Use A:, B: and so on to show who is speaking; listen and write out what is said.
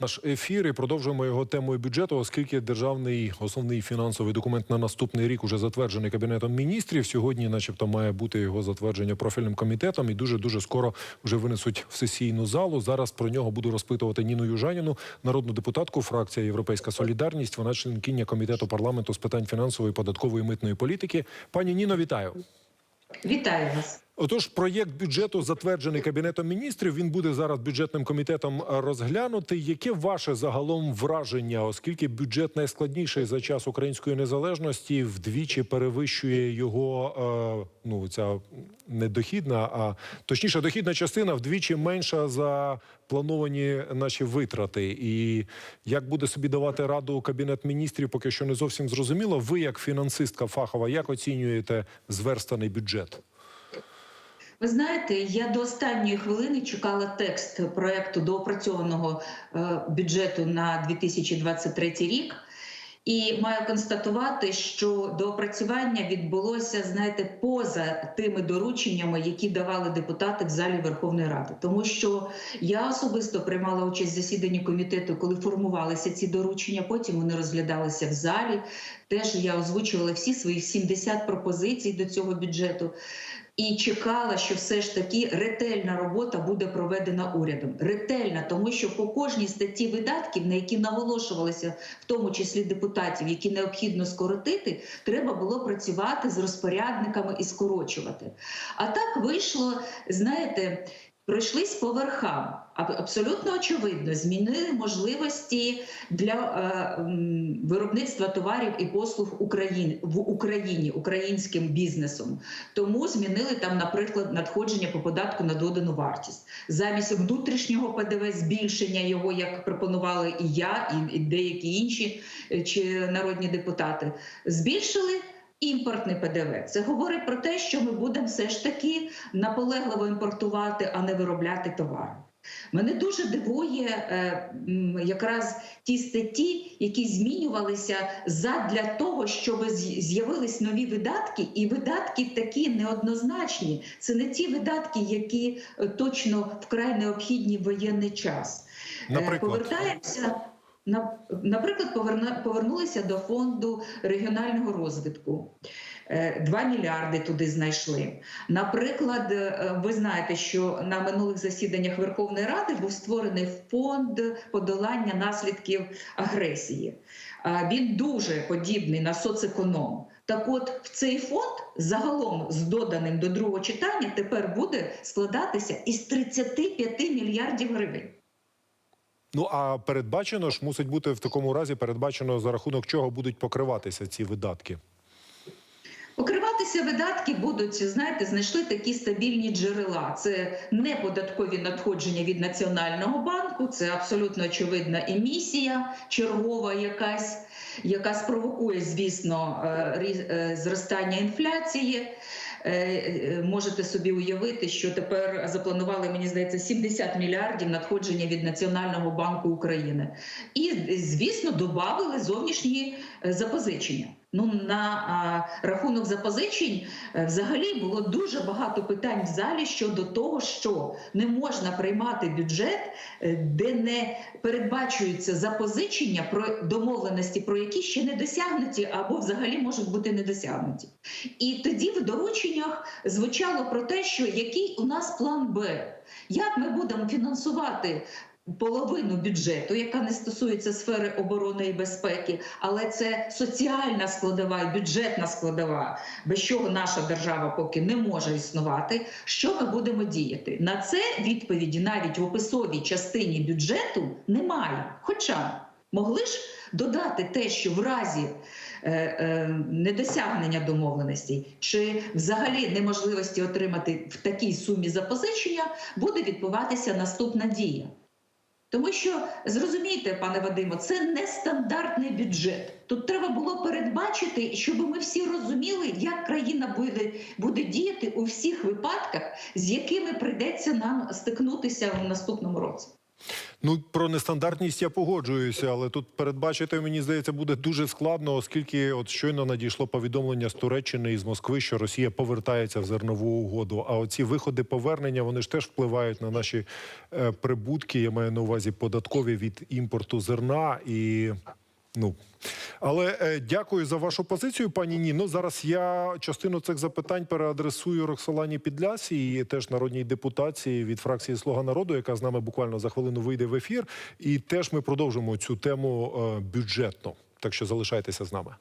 A: Наш ефір і продовжуємо його темою бюджету, оскільки державний основний фінансовий документ на наступний рік уже затверджений кабінетом міністрів. Сьогодні, начебто, має бути його затвердження профільним комітетом, і дуже дуже скоро вже винесуть в сесійну залу. Зараз про нього буду розпитувати Ніну Южаніну, народну депутатку, фракція Європейська Солідарність. Вона членкиня комітету парламенту з питань фінансової, податкової і митної політики. Пані Ніно, вітаю.
B: Вітаю вас.
A: Отож, проєкт бюджету затверджений кабінетом міністрів. Він буде зараз бюджетним комітетом розглянутий. Яке ваше загалом враження, оскільки бюджет найскладніший за час української незалежності вдвічі перевищує його е, ну ця недохідна, а точніше, дохідна частина вдвічі менша за плановані наші витрати. І як буде собі давати раду кабінет міністрів, поки що не зовсім зрозуміло. Ви, як фінансистка фахова, як оцінюєте зверстаний бюджет?
B: Ви знаєте, я до останньої хвилини чекала текст проекту доопрацьованого е, бюджету на 2023 рік. І маю констатувати, що доопрацювання відбулося, знаєте, поза тими дорученнями, які давали депутати в залі Верховної Ради, тому що я особисто приймала участь в засіданні комітету, коли формувалися ці доручення. Потім вони розглядалися в залі. Теж я озвучувала всі свої 70 пропозицій до цього бюджету. І чекала, що все ж таки ретельна робота буде проведена урядом. Ретельна, тому що по кожній статті видатків, на які наголошувалися, в тому числі депутатів, які необхідно скоротити, треба було працювати з розпорядниками і скорочувати. А так вийшло, знаєте. Пройшлись по верхам, абсолютно очевидно, змінили можливості для е, виробництва товарів і послуг Україн в Україні українським бізнесом. Тому змінили там, наприклад, надходження по податку на додану вартість замість внутрішнього ПДВ, збільшення його, як пропонували і я, і, деякі інші е, чи народні депутати, збільшили. Імпортний ПДВ це говорить про те, що ми будемо все ж таки наполегливо імпортувати, а не виробляти товари. Мене дуже дивує е, якраз ті статті, які змінювалися задля того, щоб з'явились нові видатки, і видатки такі неоднозначні. Це не ті видатки, які е, точно вкрай необхідні в воєнний час. Е,
A: Наприклад?
B: повертаємося. На- Наприклад, повернулися до фонду регіонального розвитку. Е, 2 мільярди туди знайшли. Наприклад, е, ви знаєте, що на минулих засіданнях Верховної Ради був створений фонд подолання наслідків агресії. Він дуже подібний на соцеконом. Так от в цей фонд загалом з доданим до другого читання тепер буде складатися із 35 мільярдів гривень.
A: Ну а передбачено ж мусить бути в такому разі передбачено за рахунок чого будуть покриватися ці видатки.
B: Покриватися видатки будуть, знаєте, знайшли такі стабільні джерела. Це не податкові надходження від Національного банку, це абсолютно очевидна емісія чергова якась, яка спровокує, звісно, е, е, зростання інфляції. Е, е, Можете собі уявити, що тепер запланували, мені здається, 70 мільярдів надходження від Національного банку України. І, звісно, додали зовнішні е, запозичення. Ну на а, рахунок запозичень е, взагалі було дуже багато питань в залі щодо того, що не можна приймати бюджет, е, де не передбачуються запозичення про домовленості, про які ще не досягнуті або взагалі можуть бути не досягнуті. І тоді в дорученнях звучало про те, що який у нас план Б, як ми будемо фінансувати половину бюджету, яка не стосується сфери оборони і безпеки, але це соціальна складова і бюджетна складова, без чого наша держава поки не може існувати. Що ми будемо діяти? На це відповіді навіть в описовій частині бюджету немає. Хоча могли ж додати те, що в разі е, е, недосягнення домовленостей чи взагалі неможливості отримати в такій сумі запозичення, буде відбуватися наступна дія. Тому що зрозумійте, пане Вадимо, це не стандартний бюджет. Тут треба було передбачити, щоб ми всі розуміли, як країна буде, буде діяти у всіх випадках, з якими прийдеться нам стикнутися в наступному році.
A: Ну про нестандартність я погоджуюся, але тут передбачити мені здається буде дуже складно, оскільки от щойно надійшло повідомлення з Туреччини і з Москви, що Росія повертається в зернову угоду. А оці виходи повернення вони ж теж впливають на наші е, прибутки. Я маю на увазі податкові від імпорту зерна і. Ну але е, дякую за вашу позицію, пані Ніно. Зараз я частину цих запитань переадресую Роксолані Підлясі, і теж народній депутації від фракції Слуга народу, яка з нами буквально за хвилину вийде в ефір. І теж ми продовжимо цю тему е, бюджетно. Так що залишайтеся з нами.